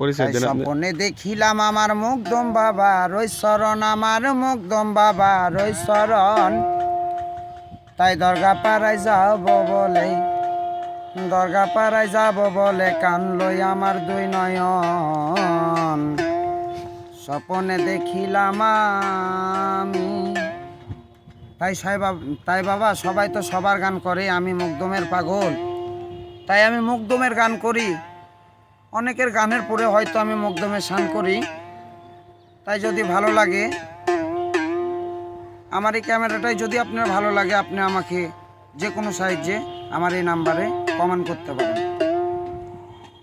পরিচয় তাই দেন দেখিলাম আমার মুগ্ধম বাবা রই শরণ আমার মুগ্ধম বাবা রই শরণ তাই দরগা পাড়ায় যাব বলে দরগা পাড়ায় যাব বলে কান লই আমার দুই নয়ন। স্বপনে দেখিলাম আমি। তাই সাহেব তাই বাবা সবাই তো সবার গান করে আমি মুগ্ধমের পাগল। তাই আমি মুগ্ধমের গান করি। অনেকের গানের পরে হয়তো আমি মুগ্ধমের শান করি। তাই যদি ভালো লাগে, আমার এই ক্যামেরাটাই যদি আপনার ভালো লাগে, আপনি আমাকে যে কোনো সাহায্যে আমার এই নাম্বারে কমেন্ট করতে পারেন।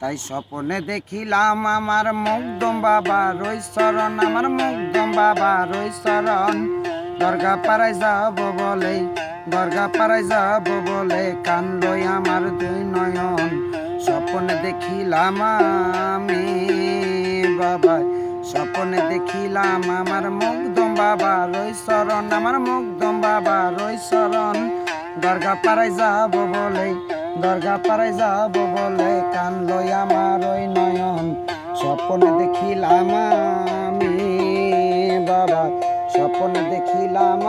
তাই স্বপ্নে দেখিলাম আমার মুগ্ধম বাবা রই শরণ আমার মুগ্ধম বাবা রই শরণ দরগা পাড়ায় যাব বলে, দরগা পাড়ায় যাব বলে কান লই আমার দুই নয়ন। স্বপ্নে দেখিলাম আমি বাবা স্বপ্নে দেখিলাম আমার মুগ্ধম বাবা, রই শরণ, আমার মুগ্ধম বাবা, রই শরণ। দরগা পাড়ায় যাব বলে, দরগা পাড়ায় যাব বলে কান লই আমার ওই নয়ন। স্বপ্নে দেখিলাম আমি বাবা স্বপ্নে দেখিলাম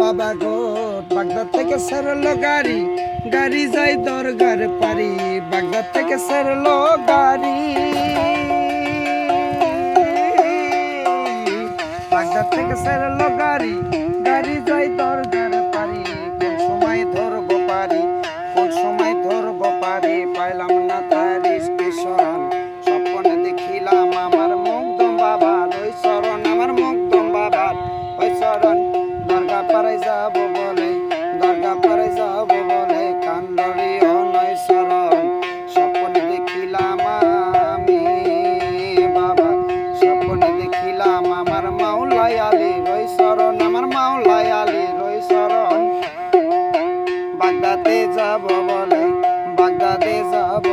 বাবা গো, বাগদাদ থেকে সরলো গাড়ি গাড়ি যাই দরগার পারি বাগদাদ থেকে সরলো গাড়ি। বাগদাদ থেকে সরলো গাড়ি গাড়ি যাই দরগার বাগদাদে যাব বলে বাগদাদে যাব